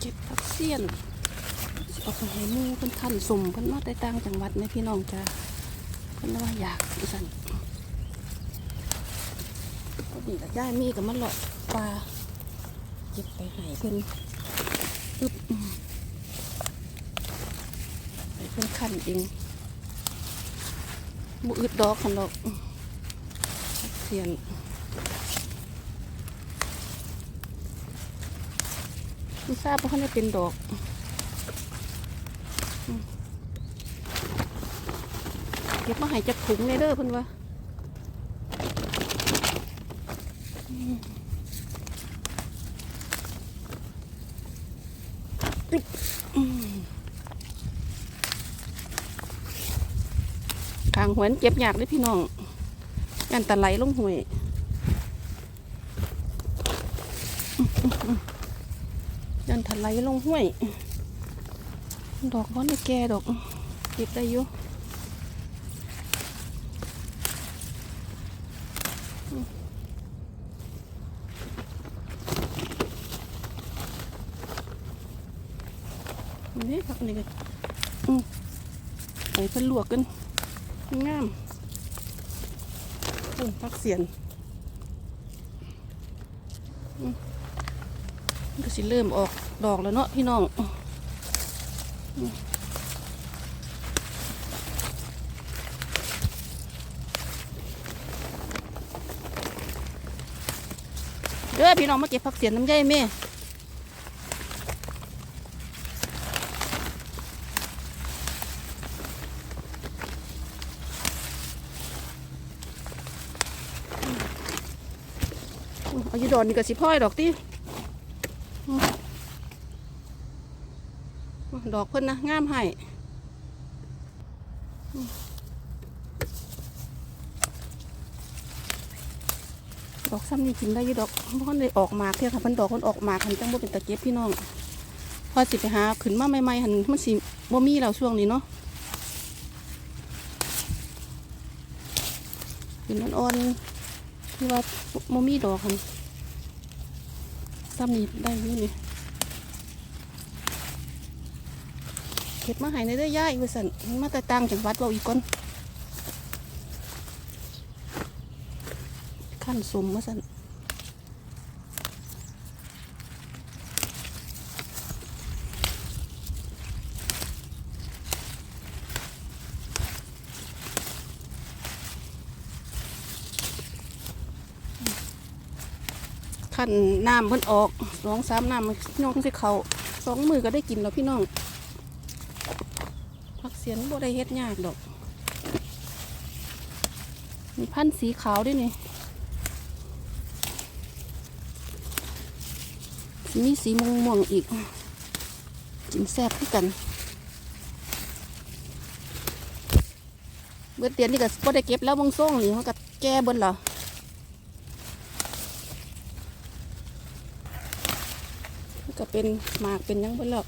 เก็บผักเสี้ยนเอาไปให้มูเพิ่นท่านสมเพิ่นมาแต่ต่างจังหวัดแม่พี่น้องจ้าเพิ่นว่าอยากสั่นพอดีละย่ามีกับมันเลาะปลาเก็บไปให้เพิ่นอึบเพิ่นขันเองบุอึดดอกคันดอกเสี้ยน ไม่ทราบเพราเขาได้เป็นดอกเก็บมาหายจากถุงเลยเด้อเพิ่นว่าอืมอึ๊บอืมขางหวนเจ็บยากเลยพี่น้องยันตะไหลลงห่วย ยันถลลงห้วย ดอกร้อนแก่ดอกเก็บได้อยู่อืมนี่ครับนี่ก็อืมใส่เพิ่นลวกกันงามอืมพักเสียนมันก็สิเริ่มออก ดอกแล้วเนาะพี่น้องเด้อพี่น้องมาเก็บผักเสียนน้ำใยแม่อืมเอาอยู่ดอนนี่ก็สิพ่อยดอกติ ดอกเพิ่นนะงามให้ดอกซ้ำนี่กินได้ยี่ดอกเพราะเลยออกมากเท่าค่ะพิ่นดอกเพิ่นออกมากหันจังบ่เป็นตะเก็บพี่น้อง พอสิไปหาขึ้นมาใหม่ๆหันมันสิบ่มีแล้วช่วงนี้เนาะขึ้นอ่อนๆที่ว่าบ่มีดอกหันซ้ำนี่ได้ยู่นี่ ก็บมาให้ในเด้อย่ายว่าสันมาแต่ต่างจังหวัดเราอีกคนขั้นสมว่าสันขั้นน้ำเพิ่นออกสองสามน้ำมันน้องสิเขาสองมือก็ได้กินแล้วพี่น้อง เสียนบ่ได้เฮ็ดยากดอกมีพันธุ์สีขาวด้วยนี่มีสีม่วงม่วงอีกกินแซ่บคือกัน เบื่อเตียนนี่ก็บ่ได้เก็บแล้วมงส่งนี่เขาก็แก้บนเหรอมันก็เป็นหมากเป็นยังบนแล้ว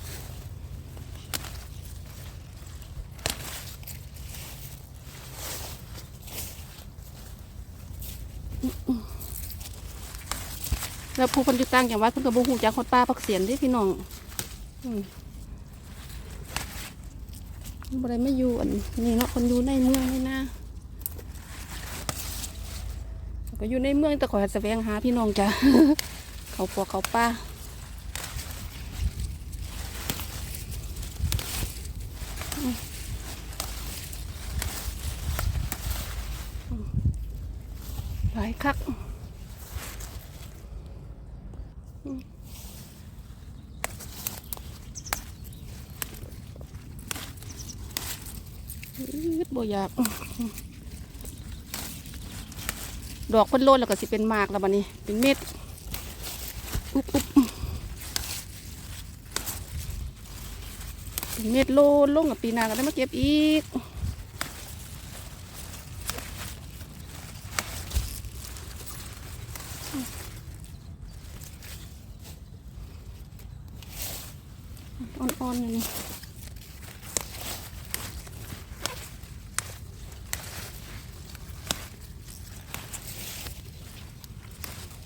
แล้วผู้คนอยู่ต่างจังหวัดเพิ่นก็บ่ฮู้จักคนป้าพักเสียนที่พี่น้องอืมบ่ได้มาอยู่อันนี้เนาะคนอยู่ในเมืองนี่นะก็อยู่ในเมืองแต่ขอแสวงหาพี่น้องจ้ะเขาปวกเขาป้าอืมอืม หลายคักอืดบ่อยาก ดอกเพิ่นโลนแล้วก็สิเป็นมากแล้วบัดนี้ เป็นเม็ด อุ๊บอุ๊บเป็นเม็ดโลนลงกับปีนาก็ได้มาเก็บอีก อ่อนๆอย่างนี้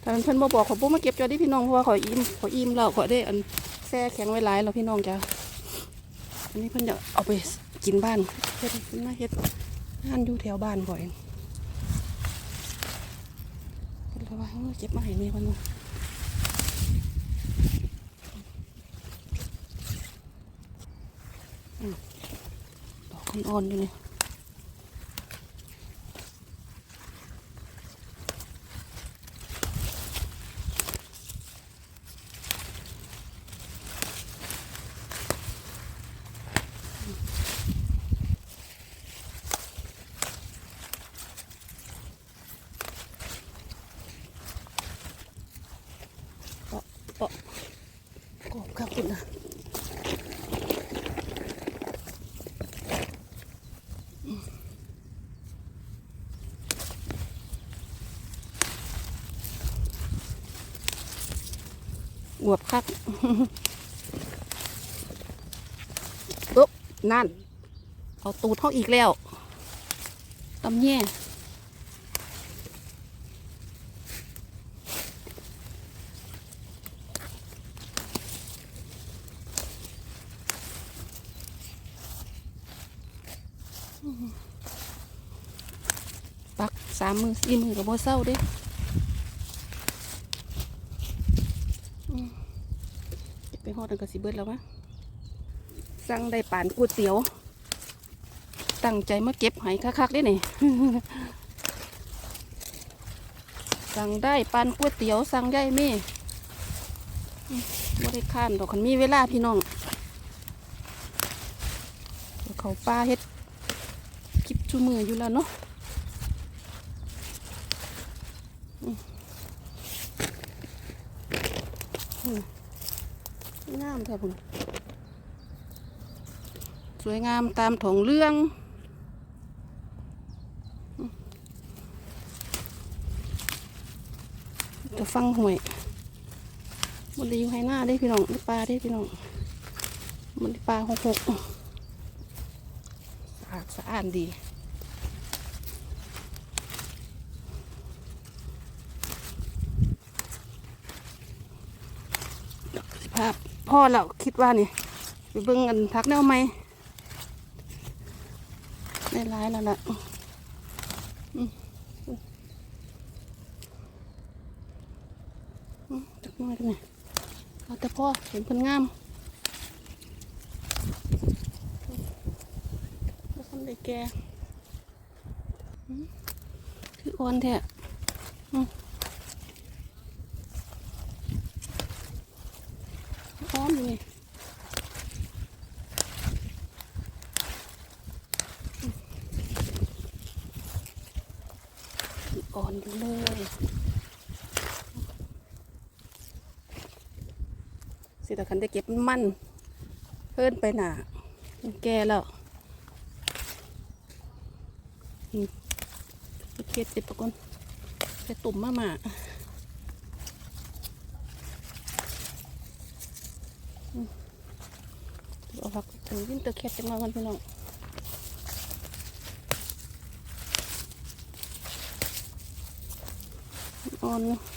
ถ้าเพิ่อนบ่บอกขอยบ่มาเก็บจอดิพี่น้องเพราะว่าขออิ่มขออิ่มแล้วขอได้อันแช่แข็งไว้หลายแล้วพี่น้องจ้ะอันนี้เพิ่อนจะเอาไปกินบ้านเฮ็ดมาเฮ็ดงานอยู่แถวบ้านบ่อยเพิ่นเลยว่าเออเก็บมาให้แม่เพิ่นว่าอืม อ่อนๆอยู่นี่ เปาะเปาะกบครับคุณนะอืม อวบคักปุ๊บนั่น เอาตูดเท่าอีกแล้วตำแย่ปักสามมือสี่มือกับโบเศร้าเด้อืม อดอันกระสิเบิดแล้ววะสั่งได้ป่านก๋วยเตี๋ยว ตั้งใจมาเก็บหายคักๆได้นี่สั่งได้ปานก๋วยเตี๋ยว สั่งได้แม่อืมบ่ได้ข้านดอกคันมีเวลาพี่น้อง เขาป้าเฮ็ดคลิปชูมืออยู่แล้วเนาะงามแท้พุ่นสวยงามตามถงเรื่องจะฟังหวยมันได้อยู่ให้หน้าได้พี่น้องได้ปลาได้พี่น้องมันได้ปลาหกหกสะอาดสะอาดดี สิภา พ่อเราคิดว่านี่ไปเบิ่งกันพักแนวไหมได้ร้ายแล้วล่ะจักน้อยกันนี่เอาแต่พ่อเห็นเพิ่นงามแล้วทำได้แก่คืออ่อนแท้อืม พร้อมเลยอ่อนอยู่เลยสิแต่ คันได้เก็บมันเพิ่นไปหนาแก่แล้วเก็บเจ็บปะกอนจะตุ่มมาหมาเอาผักถึงวิ่งตะเข็บจังมากันพี่น้องอ่อนนะ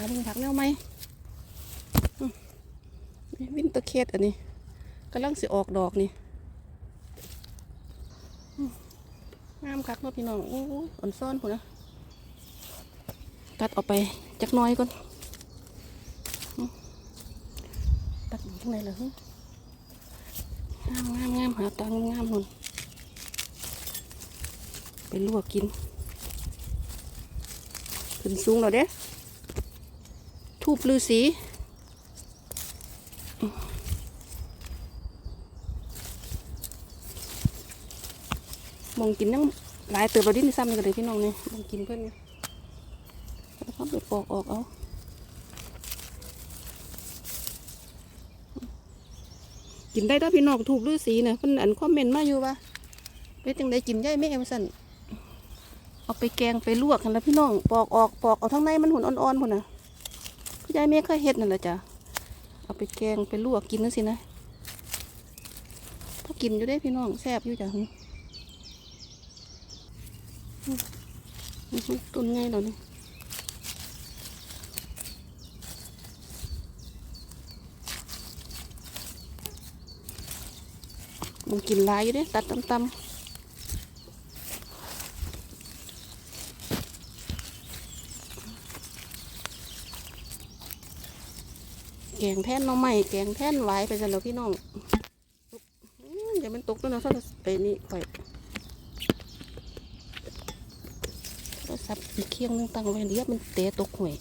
หาดินผักแนวไหมอืมนี่วิ่งตเข็บอันนี้กำลังสิออกดอกนี่งามคักเนาะพี่น้องโอ้ยอ่อนซ่อนพุ่นะตัดออกไปจักน้อยก่อนตัดอยู่ข้างในเลยงามงามงามหาตังงามนุ่นไปลวกกินขึ้นสูงแล้วเด้ ทูบลือสีมองกินนั่งหลายเติบเราดิ้นซ้ำนี่ก็เลยพี่น้องเนี่ยมองกินเพื่อนเนี่ยแล้วก็ไปปอกออกเอากินได้ถ้าพี่น้องถูกฤาษีเนี่ยเพิ่นอันคอมเมนต์มาอยู่ว่าเป็นจังไดกินได้แม่มสันเอาไปแกงไปลวกกันแล้วพี่น้องปอกออกปอกเอาทั้งในมันหุ่นอ่อนๆพุ่นน่ะ พี่ยายแม่เคยเฮ็ดนั่นแหละจ้ะเอาไปแกงไปลวกกินนั่นสินะพอกินอยู่ได้พี่น้องแซ่บอยู่จ้ะต้นไงเราเนี่ยมึงกินลายอยู่เด้ตัดตำๆ งแท่นน้องใหม่แกงแท่นไหวไปซะแล้วพี่น้องอย่ามันตกแล้วนะถ้าไปนี่ข่อยโทรศัพท์อีกเครื่องนึงตั้งไว้เดียวมันเตะตกหวย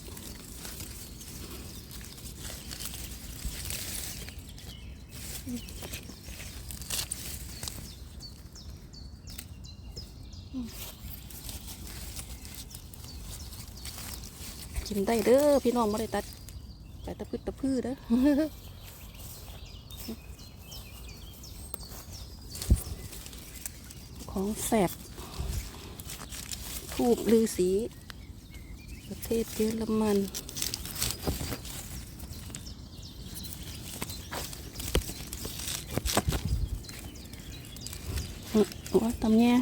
กินได้เด้อพี่น้องไม่ได้ตัด ไปตะพืดตะพืดเด้อของแสบทูบลือสี ประเทศเยอรมันอื้อว่าตำแย่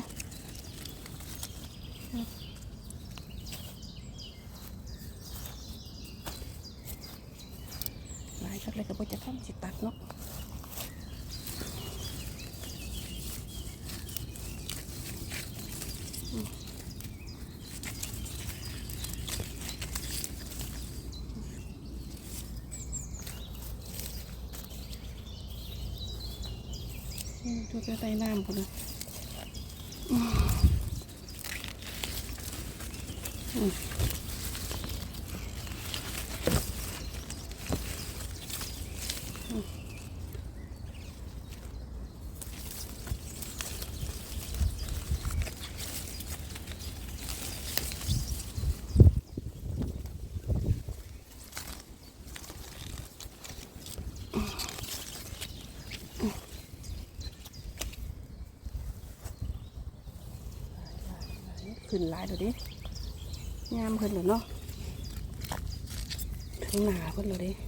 หลายสักเลยก็บ่จะทำสิตัดเนาะอืมดูจะใส่น้ำพุ่นนะอืมอืมอืม ขึ้นหลายเดี๋ยวดิงามขึ้นเลยเนาะถึงหนาขึ้นเลยดิพ่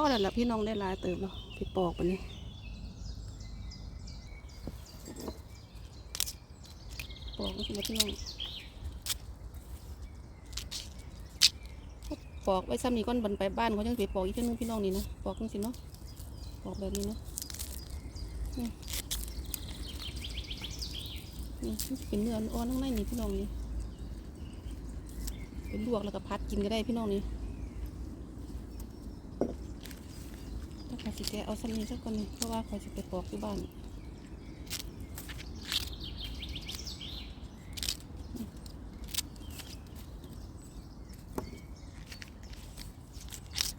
อแล้วล่ะพี่น้องได้ลายเติมเนาะพี่ปอกไปนี่ปอกก็สิมาพี่น้องปอกไว้ซ้ำนี่ก้อนบันไปบ้านเขาจังสิปอกอีกเท่านึงพี่น้องนี่นะปอกจังสิเนาะปอกแบบนี้นะนี่นี่เป็นเนื้ออ่อนข้างในนี่พี่น้องนี่เป็นลวกแล้วก็พัดกินก็ได้พี่น้องนี่ ถ้าขอยสิแกเอาสนีสักคนนึงเพราะว่าเขาจะไปปอกที่บ้าน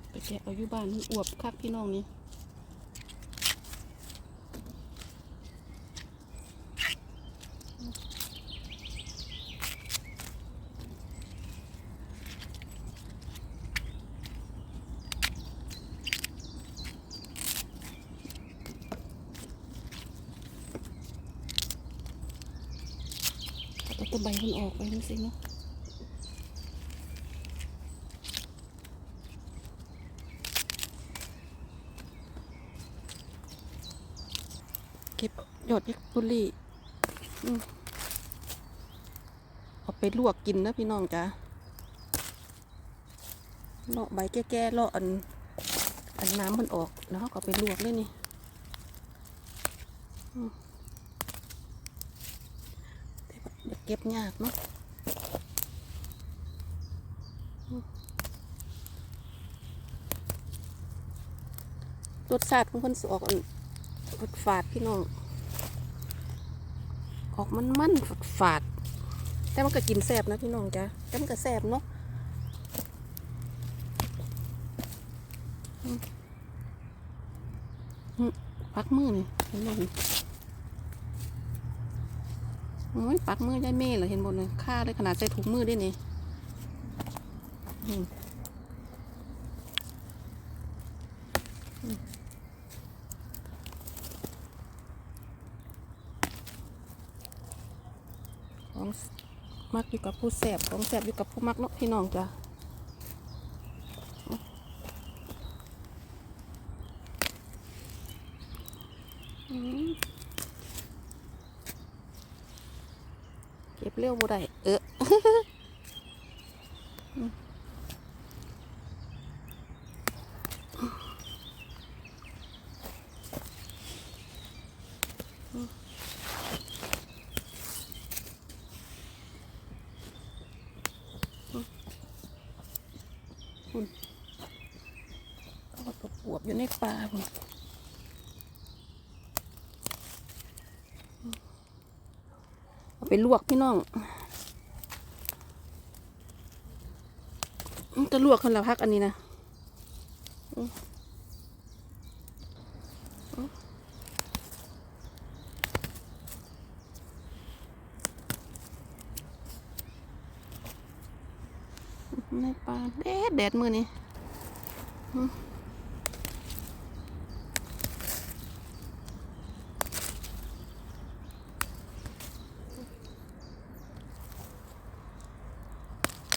ไปแกะเอาอยู่บ้านมันอวบคักพี่น้องนี่ ใบมันออกไปมันสิเนาะเก็บยอดยิกตุลีเอาไปลวกกินนะพี่น้องจ้ะเลาะใบแก่ๆเลาะอัน อันน้ำมันออกแล้วก็ไปลวกเลยนี่อืมแต่ว่า เก็บยากเนาะรสชาติของคนสออกอันฝาดฝาดพี่น้อง ออกมันมันฝาดฝาด แต่มันก็กินแสบนะพี่น้องจ้ะแต่มันก็แสบเนาะปักมือนี่เห็นบ่นี่ โอ้ยปักมือยายเม่เหรอเห็นบ่เลยค่าเลยขนาดใส่ถุงมือด้วยนี่อืมของมักอยู่กับผู้แสบของแสบอยู่กับผู้มักเนาะพี่น้องจ้ะอืมเก็บเร็วบ่ได้เออ เอาตัวปวบอยู่ในป่าพุ่นเอาไปลวกพี่น้อง จะลวกคนละพักอันนี้นะในป่าแดดแดดมือนี่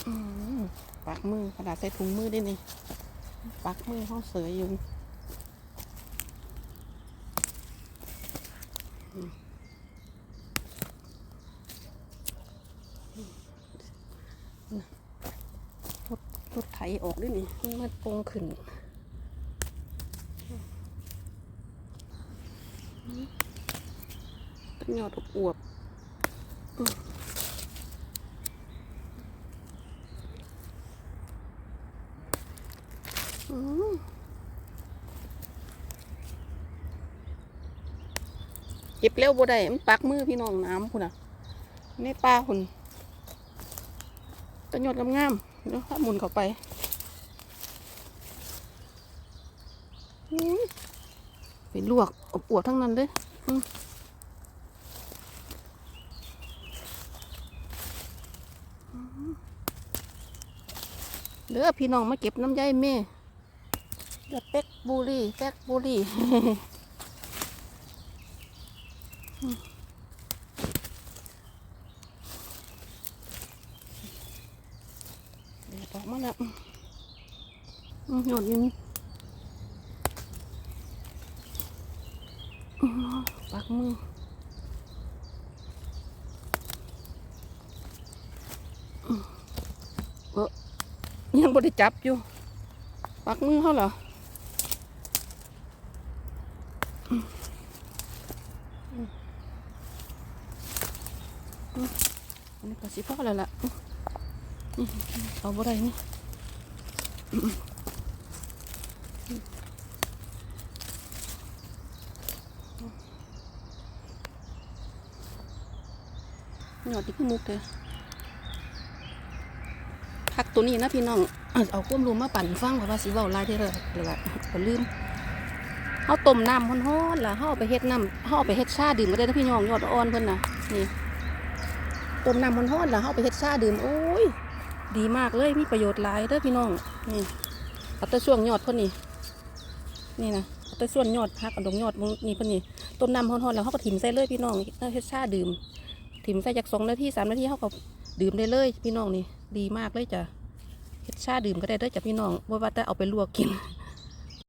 อืมปักมือ ขนาดใส่ถุงมือได้นี่ ปักมือห้องเสืออยู่รถรถไถออกด้วยนี่ มันมาโปงขึ้นต้นยอดอวบอืมเก็บเร็วบ่ได้มันปักมือพี่น้องน้ำคุณน่ะในป่าคุณต้นยอดงามๆเดี๋ยวถ้าหมุนเข้าไปอืมไปลวกอบอวบๆทั้งนั้นเลยเหลือพี่น้องมาเก็บน้ำใยแม่เลือดเป็กบุรีเป็กบุรี เดี๋ยวออกมาแล้วอืมห ยดอยิงปักมือเออยังบ่ได้จับอยู่ปักมือเขาเหรออันนี้ก็สิพอแล้วล่ะ เอาบ่ได้นี่ หยอดที่มุกเลยพักตัวนี้นะพี่น้อง เอาควมรูมาปั่นฟังเพราะว่าสิเว้าลายเด้เลยเลยว่าก็ลืมเฮาต้มน้ำฮ้อนๆล่ะเฮาเอาไปเฮ็ดน้ำเฮาเอาไปเฮ็ดชาดื่มก็ได้นะพี่น้องยอดอ่อนเพิ่นน่ะนี่ต้มน้ำฮ้อนๆล่ะเฮาเอาไปเฮ็ดชาดื่มโอ้ยดีมากเลยมีประโยชน์หลายเด้อพี่น้องนี่เอาแต่ช่วงยอดเพิ่นนี่นี่นะเอาแต่ส่วนยอดพักกับดงยอดมึงนี่เพิ่นนี่ต้มน้ำฮ้อนๆแล้วเขาก็ถิ่มใส่เลยพี่น้องเอาเฮ็ดชาดื่ม ถิ่มใส่จากสองนาทีสามนาทีเขาก็ดื่มได้เลย พี่น้องนี่ดีมากเลยจ้ะเฮ็ดชาดื่มก็ได้เด้อจ้ะพี่น้องบ่ว่าแต่เอาไปลวกกิน